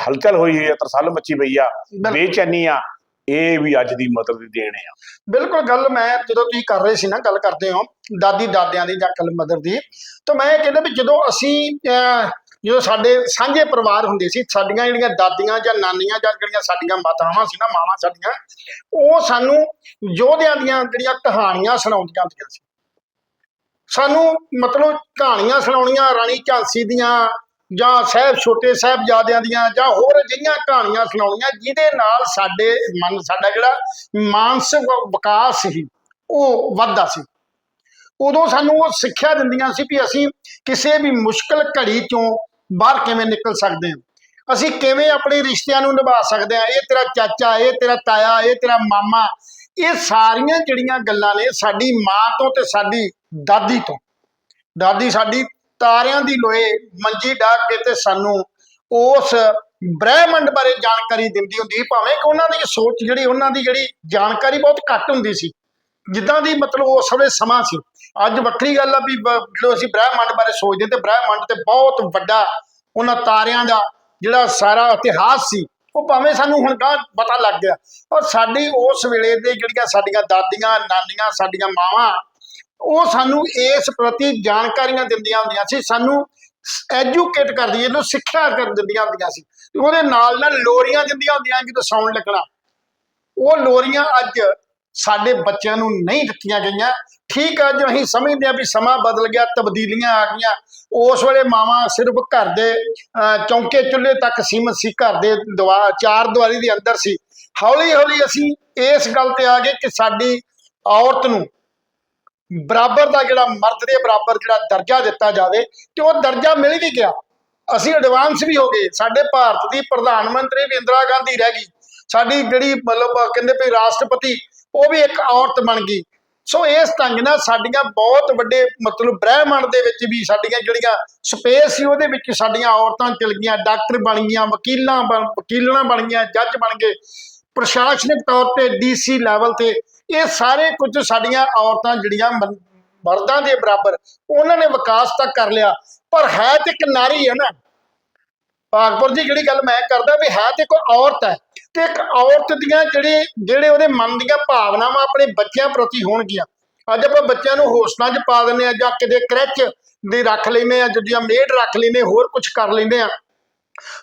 ਹਲਚਲ ਹੋਈ ਹੈ ਤਰਸਲ ਮੱਚੀ ਪਈ ਆ। ਬੇਚੈਨੀ ਆ ਇਹ ਵੀ ਅੱਜ ਦੀ ਮਦਰ ਦੀ ਦੇਣ ਆ। ਬਿਲਕੁਲ ਗੱਲ ਮੈਂ ਜਦੋਂ ਤੁਸੀਂ ਕਰ ਰਹੇ ਸੀ ਨਾ, ਗੱਲ ਕਰਦੇ ਹੋ, ਦਾਦੀ ਦਾਦਿਆਂ ਦੀ ਜਾਂ ਕਲ ਮਦਰ ਦੀ, ਤਾਂ ਮੈਂ ਇਹ ਕਹਿੰਦਾ ਵੀ ਜਦੋਂ ਅਸੀਂ ਜਦੋਂ ਸਾਡੇ ਸਾਂਝੇ ਪਰਿਵਾਰ ਹੁੰਦੇ ਸੀ, ਸਾਡੀਆਂ ਜਿਹੜੀਆਂ ਦਾਦੀਆਂ ਜਾਂ ਨਾਨੀਆਂ ਜਾਂ ਜਿਹੜੀਆਂ ਸਾਡੀਆਂ ਮਾਤਾਵਾਂ ਸੀ ਨਾ, ਮਾਵਾਂ ਸਾਡੀਆਂ, ਉਹ ਸਾਨੂੰ ਯੋਧਿਆਂ ਦੀਆਂ ਜਿਹੜੀਆਂ ਕਹਾਣੀਆਂ ਸੁਣਾਉਂਦੀਆਂ ਹੁੰਦੀਆਂ ਸੀ। ਸਾਨੂੰ ਮਤਲਬ ਕਹਾਣੀਆਂ ਸੁਣਾਉਣੀਆਂ, ਰਾਣੀ ਝਾਂਸੀ ਦੀਆਂ ਜਾਂ ਸਾਹਿਬ ਛੋਟੇ ਸਾਹਿਬਜ਼ਾਦਿਆਂ ਦੀਆਂ ਜਾਂ ਹੋਰ ਅਜਿਹੀਆਂ ਕਹਾਣੀਆਂ ਸੁਣਾਉਣੀਆਂ, ਜਿਹਦੇ ਨਾਲ ਸਾਡੇ ਮਨ, ਸਾਡਾ ਜਿਹੜਾ ਮਾਨਸਿਕ ਵਿਕਾਸ ਸੀ, ਉਹ ਵੱਧਦਾ ਸੀ। ਉਦੋਂ ਸਾਨੂੰ ਉਹ ਸਿੱਖਿਆ ਦਿੰਦੀਆਂ ਸੀ ਵੀ ਅਸੀਂ ਕਿਸੇ ਵੀ ਮੁਸ਼ਕਲ ਘੜੀ ਚੋਂ ਬਾਹਰ ਕਿਵੇਂ ਨਿਕਲ ਸਕਦੇ ਹਾਂ। ਅਸੀਂ ਕਿਵੇਂ ਆਪਣੇ ਰਿਸ਼ਤਿਆਂ ਨੂੰ ਨਿਭਾ ਸਕਦੇ ਹਾਂ। ਇਹ ਤੇਰਾ ਚਾਚਾ, ਇਹ ਤੇਰਾ ਤਾਇਆ, ਇਹ ਤੇਰਾ ਮਾਮਾ, ਇਹ ਸਾਰੀਆਂ ਜਿਹੜੀਆਂ ਗੱਲਾਂ ਨੇ ਸਾਡੀ ਮਾਂ ਤੋਂ ਤੇ ਸਾਡੀ ਦਾਦੀ ਤੋਂ। ਦਾਦੀ ਸਾਡੀ ਤਾਰਿਆਂ ਦੀ ਲੋਏ ਮੰਜੀ ਡਾਕ ਕੇ ਤੇ ਸਾਨੂੰ ਉਸ ਬ੍ਰਹਿਮੰਡ ਬਾਰੇ ਜਾਣਕਾਰੀ ਦਿੰਦੀ ਹੁੰਦੀ ਸੀ, ਭਾਵੇਂ ਕਿ ਉਹਨਾਂ ਦੀ ਸੋਚ ਜਿਹੜੀ ਉਹਨਾਂ ਦੀ ਜਿਹੜੀ ਜਾਣਕਾਰੀ ਬਹੁਤ ਘੱਟ ਹੁੰਦੀ ਸੀ। ਜਿੱਦਾਂ ਦੀ ਮਤਲਬ ਉਸ ਵੇਲੇ ਸਮਾਂ ਸੀ। ਅੱਜ ਵੱਖਰੀ ਗੱਲ ਆ ਵੀ ਜਦੋਂ ਅਸੀਂ ਬ੍ਰਹਿਮੰਡ ਬਾਰੇ ਸੋਚਦੇ ਤੇ ਬ੍ਰਹਿਮੰਡ ਤੇ ਬਹੁਤ ਵੱਡਾ ਉਹਨਾਂ ਤਾਰਿਆਂ ਦਾ ਜਿਹੜਾ ਸਾਰਾ ਇਤਿਹਾਸ ਸੀ ਉਹ ਭਾਵੇਂ ਸਾਨੂੰ ਹੁਣ ਗਾਂ ਪਤਾ ਲੱਗ ਗਿਆ। ਔਰ ਸਾਡੀ ਉਸ ਵੇਲੇ ਦੇ ਜਿਹੜੀਆਂ ਸਾਡੀਆਂ ਦਾਦੀਆਂ ਨਾਨੀਆਂ ਸਾਡੀਆਂ ਮਾਵਾਂ ਉਹ ਸਾਨੂੰ ਇਸ ਪ੍ਰਤੀ ਜਾਣਕਾਰੀਆਂ ਦਿੰਦੀਆਂ ਹੁੰਦੀਆਂ ਸੀ ਸਾਨੂੰ ਐਜੂਕੇਟ ਕਰਦੀ ਇਹਨੂੰ ਸਿੱਖਿਆ ਕਰ ਦਿੰਦੀਆਂ ਹੁੰਦੀਆਂ ਸੀ। ਉਹਦੇ ਨਾਲ ਨਾਲ ਲੋਰੀਆਂ ਦਿੰਦੀਆਂ ਹੁੰਦੀਆਂ ਜਦੋਂ ਸੌਣ ਲੱਗਣਾ। ਉਹ ਲੋਰੀਆਂ ਅੱਜ ਸਾਡੇ ਬੱਚਿਆਂ ਨੂੰ ਨਹੀਂ ਦਿੱਤੀਆਂ ਗਈਆਂ। ਠੀਕ ਅੱਜ ਅਸੀਂ ਸਮਝਦੇ ਆ ਵੀ ਸਮਾਂ ਬਦਲ ਗਿਆ ਤਬਦੀਲੀਆਂ ਆ ਗਈਆਂ। ਉਸ ਵੇਲੇ ਮਾਵਾਂ ਸਿਰਫ ਘਰ ਦੇ ਅਹ, ਚੌਂਕੇ ਚੁੱਲ੍ਹੇ ਤੱਕ ਸੀਮਤ ਸੀ ਘਰ ਦੇ ਦਵਾ ਚਾਰ ਦੀਵਾਰੀ ਦੇ ਅੰਦਰ ਸੀ। ਹੌਲੀ ਹੌਲੀ ਅਸੀਂ ਇਸ ਗੱਲ ਤੇ ਆ ਗਏ ਕਿ ਸਾਡੀ ਔਰਤ ਨੂੰ ਬਰਾਬਰ ਦਾ ਜਿਹੜਾ ਮਰਦ ਦੇ ਬਰਾਬਰ ਜਿਹੜਾ ਦਰਜਾ ਦਿੱਤਾ ਜਾਵੇ ਤੇ ਉਹ ਦਰਜਾ ਮਿਲ ਵੀ ਗਿਆ। ਅਸੀਂ ਐਡਵਾਂਸ ਵੀ ਹੋ ਗਏ। ਸਾਡੇ ਭਾਰਤ ਦੀ ਪ੍ਰਧਾਨ ਮੰਤਰੀ ਵੀ ਇੰਦਰਾ ਗਾਂਧੀ ਰਹਿ ਗਈ। ਸਾਡੀ ਜਿਹੜੀ ਮਤਲਬ ਕਹਿੰਦੇ ਵੀ ਰਾਸ਼ਟਰਪਤੀ, ਉਹ ਵੀ ਇੱਕ ਔਰਤ ਬਣ ਗਈ। ਸੋ ਇਸ ਢੰਗ ਨਾਲ ਸਾਡੀਆਂ ਬਹੁਤ ਵੱਡੇ ਮਤਲਬ ਬ੍ਰਹਿਮੰਡ ਦੇ ਵਿੱਚ ਵੀ ਸਾਡੀਆਂ ਜਿਹੜੀਆਂ ਸਪੇਸ ਸੀ, ਉਹਦੇ ਵਿੱਚ ਸਾਡੀਆਂ ਔਰਤਾਂ ਚਲ ਗਈਆਂ, ਡਾਕਟਰ ਬਣ ਗਈਆਂ, ਵਕੀਲਾਂ ਬਣ ਵਕੀਲਾਂ ਬਣ ਗਈਆਂ, ਜੱਜ ਬਣ ਗਏ। ਪ੍ਰਸ਼ਾਸਨਿਕ ਤੌਰ ਤੇ ਡੀਸੀ ਲੈਵਲ ਤੇ ਇਹ ਸਾਰੇ ਕੁਝ ਸਾਡੀਆਂ ਔਰਤਾਂ ਜਿਹੜੀਆਂ ਮਰਦਾਂ ਦੇ ਬਰਾਬਰ, ਉਹਨਾਂ ਨੇ ਵਿਕਾਸ ਤਾਂ ਕਰ ਲਿਆ, ਪਰ ਹੈ ਤੇ ਇੱਕ ਨਾਰੀ ਹੈ ਨਾ। ਭਾਗਪੁਰ ਜੀ, ਜਿਹੜੀ ਗੱਲ ਮੈਂ ਕਰਦਾ ਵੀ ਹੈ ਤੇ ਕੋਈ ਔਰਤ ਹੈ, ਤੇ ਇੱਕ ਔਰਤ ਦੀਆਂ ਜਿਹੜੇ ਜਿਹੜੇ ਉਹਦੇ ਮਨ ਦੀਆਂ ਭਾਵਨਾਵਾਂ ਆਪਣੇ ਬੱਚਿਆਂ ਪ੍ਰਤੀ ਹੋਣਗੀਆਂ। ਅੱਜ ਆਪਾਂ ਬੱਚਿਆਂ ਨੂੰ ਹੋਸਟਲਾਂ 'ਚ ਪਾ ਦਿੰਦੇ ਆ ਜਾਂ ਕਿਤੇ ਕ੍ਰੈਚ ਦੀ ਰੱਖ ਲੈਂਦੇ ਆ ਜਾਂ ਮੇਡ ਰੱਖ ਲੈਂਦੇ, ਹੋਰ ਕੁਝ ਕਰ ਲੈਂਦੇ ਆ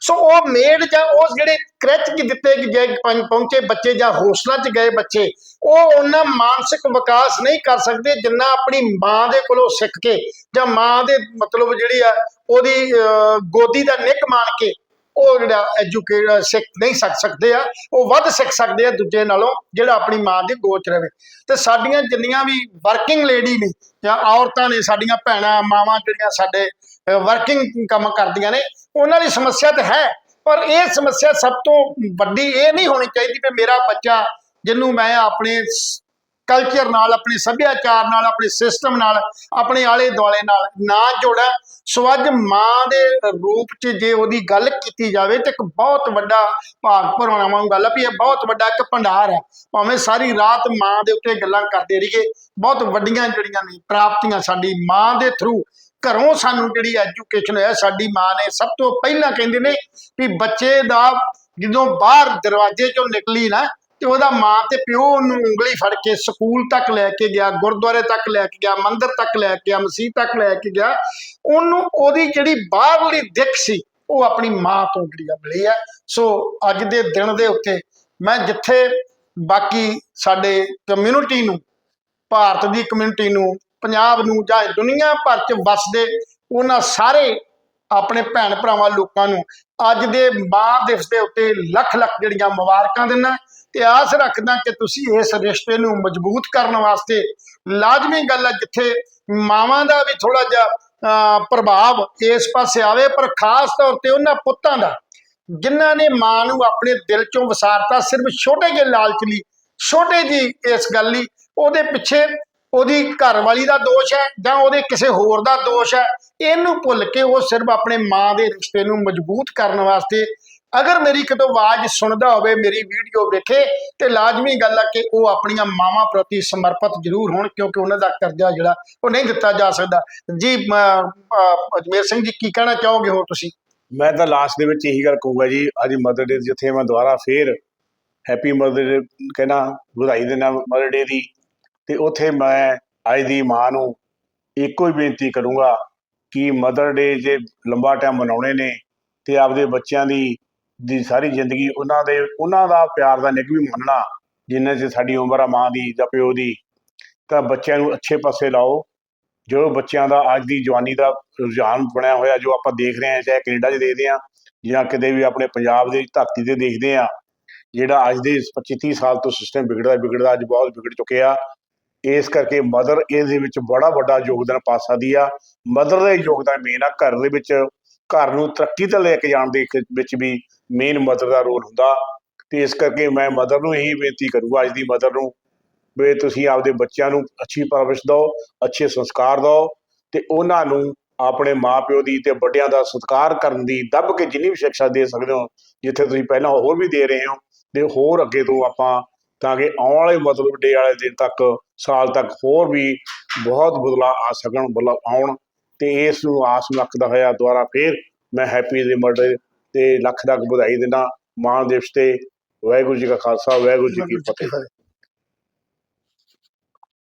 ਸੋ ਉਹ ਮੇਡ ਜਾਂ ਉਸ ਜਿਹੜੇ ਕ੍ਰੈਚ ਕੀ ਦਿੱਤੇ ਗਏ ਪਹੁੰ- ਪਹੁੰਚੇ ਬੱਚੇ ਜਾਂ ਹੋਸਟਲਾਂ 'ਚ ਗਏ ਬੱਚੇ, ਉਹ ਉਹਨਾਂ ਮਾਨਸਿਕ ਵਿਕਾਸ ਨਹੀਂ ਕਰ ਸਕਦੇ ਜਿੰਨਾ ਆਪਣੀ ਮਾਂ ਦੇ ਕੋਲੋਂ ਸਿੱਖ ਕੇ ਜਾਂ ਮਾਂ ਦੇ ਮਤਲਬ ਜਿਹੜੀ ਆ ਉਹਦੀ ਗੋਦੀ ਦਾ ਨਿੱਕ ਮਾਣ ਕੇ ਉਹ ਜਿਹੜਾ ਐਜੂਕੇਟ ਸਿੱਖ ਨਹੀਂ ਸਕ, ਸਕਦੇ ਆ, ਉਹ ਵੱਧ ਸਿੱਖ ਸਕਦੇ ਆ ਦੂਜੇ ਨਾਲੋਂ ਜਿਹੜਾ ਆਪਣੀ ਮਾਂ ਦੀ ਗੋਚ ਰਵੇ। ਤੇ ਸਾਡੀਆਂ ਜਿੰਨੀਆਂ ਵੀ ਵਰਕਿੰਗ ਲੇਡੀ ਨੇ ਜਾਂ ਔਰਤਾਂ ਨੇ, ਸਾਡੀਆਂ ਭੈਣਾਂ, ਮਾਵਾਂ ਜਿਹੜੀਆਂ ਸਾਡੇ ਵਰਕਿੰਗ ਕੰਮ ਕਰਦੀਆਂ ਨੇ, ਉਹਨਾਂ ਦੀ ਸਮੱਸਿਆ ਤਾਂ ਹੈ, ਪਰ ਇਹ ਸਮੱਸਿਆ ਸਭ ਤੋਂ ਵੱਡੀ ਇਹ ਨਹੀਂ ਹੋਣੀ ਚਾਹੀਦੀ ਕਿ ਮੇਰਾ ਬੱਚਾ, ਜਿਹਨੂੰ ਮੈਂ ਆਪਣੇ ਕਲਚਰ ਨਾਲ, ਆਪਣੇ ਸੱਭਿਆਚਾਰ ਨਾਲ, ਆਪਣੇ ਸਿਸਟਮ ਨਾਲ, ਆਪਣੇ ਆਲੇ ਦੁਆਲੇ ਨਾਲ ਨਾ ਜੋੜਾਂ, ਸੋ ਅੱਜ ਮਾਂ ਦੇ ਰੂਪ 'ਚ ਜੇ ਉਹਦੀ ਗੱਲ ਕੀਤੀ ਜਾਵੇ ਤੇ ਇੱਕ ਬਹੁਤ ਵੱਡਾ ਭਾਗ ਭਰਾਉਣਾ ਵਾਂਗ ਗੱਲ ਆ ਵੀ ਇਹ ਬਹੁਤ ਵੱਡਾ ਇੱਕ ਭੰਡਾਰ ਹੈ ਭਾਵੇਂ ਸਾਰੀ ਰਾਤ ਮਾਂ ਦੇ ਉੱਤੇ ਗੱਲਾਂ ਕਰਦੇ ਰਹੀਏ, ਬਹੁਤ ਵੱਡੀਆਂ ਜਿਹੜੀਆਂ ਨੇ ਪ੍ਰਾਪਤੀਆਂ ਸਾਡੀ ਮਾਂ ਦੇ ਥਰੂ ਘਰੋਂ ਸਾਨੂੰ ਜਿਹੜੀ ਐਜੂਕੇਸ਼ਨ ਹੈ, ਸਾਡੀ ਮਾਂ ਨੇ ਸਭ ਤੋਂ ਪਹਿਲਾਂ ਕਹਿੰਦੇ ਨੇ ਵੀ ਬੱਚੇ ਦਾ ਜਦੋਂ ਬਾਹਰ ਦਰਵਾਜ਼ੇ ਚੋਂ ਨਿਕਲੀ ਨਾ, ਤੇ ਉਹਦਾ ਮਾਂ ਤੇ ਪਿਓ ਉਹਨੂੰ ਉਂਗਲੀ ਫੜ ਕੇ ਸਕੂਲ ਤੱਕ ਲੈ ਕੇ ਗਿਆ, ਗੁਰਦੁਆਰੇ ਤੱਕ ਲੈ ਕੇ ਗਿਆ, ਮੰਦਿਰ ਤੱਕ ਲੈ ਕੇ ਗਿਆ, ਮਸੀਹ ਤੱਕ ਲੈ ਕੇ ਗਿਆ, ਉਹਨੂੰ ਉਹਦੀ ਜਿਹੜੀ ਬਾਹਰਲੀ ਦਿੱਖ ਸੀ, ਉਹ ਆਪਣੀ ਮਾਂ ਤੋਂ ਜਿਹੜੀ ਆ ਮਿਲੀ ਹੈ ਸੋ ਅੱਜ ਦੇ ਦਿਨ ਦੇ ਉੱਤੇ ਮੈਂ ਜਿੱਥੇ ਬਾਕੀ ਸਾਡੇ ਕਮਿਊਨਿਟੀ ਨੂੰ, ਭਾਰਤ ਦੀ ਕਮਿਊਨਿਟੀ ਨੂੰ ਪੰਜਾਬ ਨੂੰ ਜਾਂ ਦੁਨੀਆ ਭਰ ਚ ਵਸਦੇ ਉਹਨਾਂ ਸਾਰੇ ਆਪਣੇ ਭੈਣ ਭਰਾਵਾਂ ਲੋਕਾਂ ਨੂੰ ਅੱਜ ਦੇ ਮਾਂ ਦਿਵਸ ਦੇ ਉੱਤੇ ਲੱਖ ਲੱਖ ਜਿਹੜੀਆਂ ਮੁਬਾਰਕਾਂ ਦਿੰਦਾ ਤੇ ਆਸ ਰੱਖਦਾ ਕਿ ਤੁਸੀਂ ਇਸ ਰਿਸ਼ਤੇ ਨੂੰ ਮਜ਼ਬੂਤ ਕਰਨ ਵਾਸਤੇ ਲਾਜ਼ਮੀ ਗੱਲ ਹੈ ਜਿੱਥੇ ਮਾਵਾਂ ਦਾ ਵੀ ਥੋੜਾ ਜਿਹਾ ਅਹ, ਪ੍ਰਭਾਵ ਇਸ ਪਾਸੇ ਆਵੇ ਪਰ ਖਾਸ ਤੌਰ ਤੇ ਉਹਨਾਂ ਪੁੱਤਾਂ ਦਾ। ਜਿਨ੍ਹਾਂ ਨੇ ਮਾਂ ਨੂੰ ਆਪਣੇ ਦਿਲ ਚੋਂ ਵਸਾਰਤਾ ਸਿਰਫ ਛੋਟੇ ਜਿਹੇ ਲਾਲਚ ਲਈ ਛੋਟੇ ਜੀ ਇਸ ਗੱਲ ਲਈ ਉਹਦੇ ਪਿੱਛੇ ਉਹਦੀ ਘਰ ਵਾਲੀ ਦਾ ਦੋਸ਼ ਹੈ ਜਾਂ ਉਹਦੇ ਕਿਸੇ ਹੋਰ ਦਾ ਦੋਸ਼ ਹੈ, ਇਹਨੂੰ ਭੁੱਲ ਕੇ ਉਹ ਸਿਰਫ ਆਪਣੇ ਮਾਂ ਦੇ ਰਿਸ਼ਤੇ ਨੂੰ ਮਜ਼ਬੂਤ ਕਰਨ ਵਾਸਤੇ ਅਗਰ ਮੇਰੀ ਕਿਤੋਂ ਆਵਾਜ਼ ਸੁਣਦਾ ਹੋਵੇ, ਮੇਰੀ ਵੀਡੀਓ ਵੇਖੇ, ਤੇ ਲਾਜ਼ਮੀ ਗੱਲ ਆ ਕਿ ਉਹ ਆਪਣੀਆਂ ਮਾਵਾਂ ਪ੍ਰਤੀ ਸਮਰਪਿਤ ਜ਼ਰੂਰ ਹੋਣ, ਕਿਉਂਕਿ ਉਹਨਾਂ ਦਾ ਕਰਜ਼ਾ ਜਿਹੜਾ ਉਹ ਨਹੀਂ ਦਿੱਤਾ ਜਾ ਸਕਦਾ। ਜੀ ਅਜਮੇਰ ਸਿੰਘ ਜੀ, ਕੀ ਕਹਿਣਾ ਚਾਹੋਗੇ ਹੋਰ ਤੁਸੀਂ? ਮੈਂ ਤਾਂ ਲਾਸਟ ਦੇ ਵਿੱਚ ਇਹੀ ਗੱਲ ਕਹੂੰਗਾ ਜੀ, ਅੱਜ ਮਦਰ ਡੇ ਜਿੱਥੇ ਮੈਂ ਦੁਬਾਰਾ ਫੇਰ ਹੈਪੀ ਮਦਰ ਡੇ ਕਹਿਣਾ, ਵਧਾਈ ਦੇਣਾ ਮਦਰ ਡੇ ਦੀ ਤੇ ਉੱਥੇ ਮੈਂ ਅੱਜ ਦੀ ਮਾਂ ਨੂੰ ਇੱਕੋ ਹੀ ਬੇਨਤੀ ਕਰੂੰਗਾ ਕਿ ਮਦਰ ਡੇ ਜੇ ਲੰਬਾ ਟਾਈਮ ਮਨਾਉਣੇ ਨੇ ਤੇ ਆਪਦੇ ਬੱਚਿਆਂ ਦੀ ਦੀ ਸਾਰੀ ਜ਼ਿੰਦਗੀ ਉਹਨਾਂ ਦੇ, ਉਹਨਾਂ ਦਾ ਪਿਆਰ ਦਾ ਨਿੱਘ ਵੀ ਮੰਨਣਾ, ਜਿੰਨੇ ਚ ਸਾਡੀ ਉਮਰ ਆ ਮਾਂ ਦੀ ਜਾਂ ਪਿਓ ਦੀ, ਤਾਂ ਬੱਚਿਆਂ ਨੂੰ ਅੱਛੇ ਪਾਸੇ ਲਾਓ। ਜੋ ਬੱਚਿਆਂ ਦਾ ਅੱਜ ਦੀ ਜਵਾਨੀ ਦਾ ਰੁਝਾਨ ਬਣਿਆ ਹੋਇਆ, ਜੋ ਆਪਾਂ ਦੇਖ ਰਹੇ ਹਾਂ, ਚਾਹੇ ਕੈਨੇਡਾ 'ਚ ਦੇਖਦੇ ਹਾਂ ਜਾਂ ਕਿਤੇ ਵੀ ਆਪਣੇ ਪੰਜਾਬ ਦੇ ਧਰਤੀ ਤੇ ਦੇਖਦੇ ਹਾਂ, ਜਿਹੜਾ ਅੱਜ ਦੇ 25 30 ਸਾਲ ਤੋਂ ਸਿਸਟਮ ਵਿਗੜਦਾ ਵਿਗੜਦਾ ਅੱਜ ਬਹੁਤ ਵਿਗੜ ਚੁੱਕਿਆ। ਇਸ ਕਰਕੇ ਮਦਰ ਇਹਦੇ ਵਿੱਚ ਬੜਾ ਵੱਡਾ ਯੋਗਦਾਨ ਪਾ ਸਕਦੀ ਆ। ਮਦਰ ਦਾ ਹੀ ਯੋਗਦਾਨ ਮੇਨ ਆ, ਘਰ ਦੇ ਵਿੱਚ, ਘਰ ਨੂੰ ਤਰੱਕੀ ਤੇ ਲੈ ਕੇ ਜਾਣ ਦੇ ਵਿੱਚ ਵੀ ਮੇਨ ਮਦਰ ਦਾ ਰੋਲ ਹੁੰਦਾ। ਤੇ ਇਸ ਕਰਕੇ ਮੈਂ ਮਦਰ ਨੂੰ ਇਹੀ ਬੇਨਤੀ ਕਰੂੰਗਾ ਅੱਜ ਦੀ ਮਦਰ ਨੂੰ ਵੀ ਤੁਸੀਂ ਆਪਦੇ ਬੱਚਿਆਂ ਨੂੰ ਅੱਛੀ ਪਰਵਰਿਸ਼ ਦਿਓ, ਅੱਛੇ ਸੰਸਕਾਰ ਦਿਓ ਤੇ ਉਹਨਾਂ ਨੂੰ ਆਪਣੇ ਮਾਪਿਓ ਦੀ ਤੇ ਵੱਡਿਆਂ ਦਾ ਸਤਿਕਾਰ ਕਰਨ ਦੀ, ਦੱਬ ਕੇ ਜਿੰਨੀ ਵੀ ਸਿੱਖਿਆ ਦੇ ਸਕਦੇ ਹੋ, ਜਿੱਥੇ ਤੁਸੀਂ ਪਹਿਲਾਂ ਹੋਰ ਵੀ ਦੇ ਰਹੇ ਹੋ, ਤੇ ਹੋਰ ਅੱਗੇ ਤੋਂ ਆਪਾਂ ਤਾਂ ਕਿ ਆਉਣ ਵਾਲੇ ਮਤਲਬ ਡੇ ਵਾਲੇ ਦਿਨ ਤੱਕ ਸਾਲ ਤੱਕ ਹੋਰ ਵੀ ਬਹੁਤ ਬਦਲਾਅ ਆ ਸਕਣ ਬਦਲਾਅ ਆਉਣ ਤੇ ਇਸ ਨੂੰ ਆਸ ਰੱਖਦਾ ਹੋਇਆ ਦੁਬਾਰਾ ਫੇਰ ਮੈਂ ਹੈਪੀ ਦੇ ਮਰਡੇ ਤੇ ਲੱਖ ਲੱਖ ਵਧਾਈ ਦਿੰਦਾ। ਮਾਂ ਦਿਵਸ ਤੇ ਵਾਹਿਗੁਰੂ ਜੀ ਕਾ ਖਾਲਸਾ ਵਾਹਿਗੁਰੂ ਜੀ ਕੀ ਫਤਿਹ।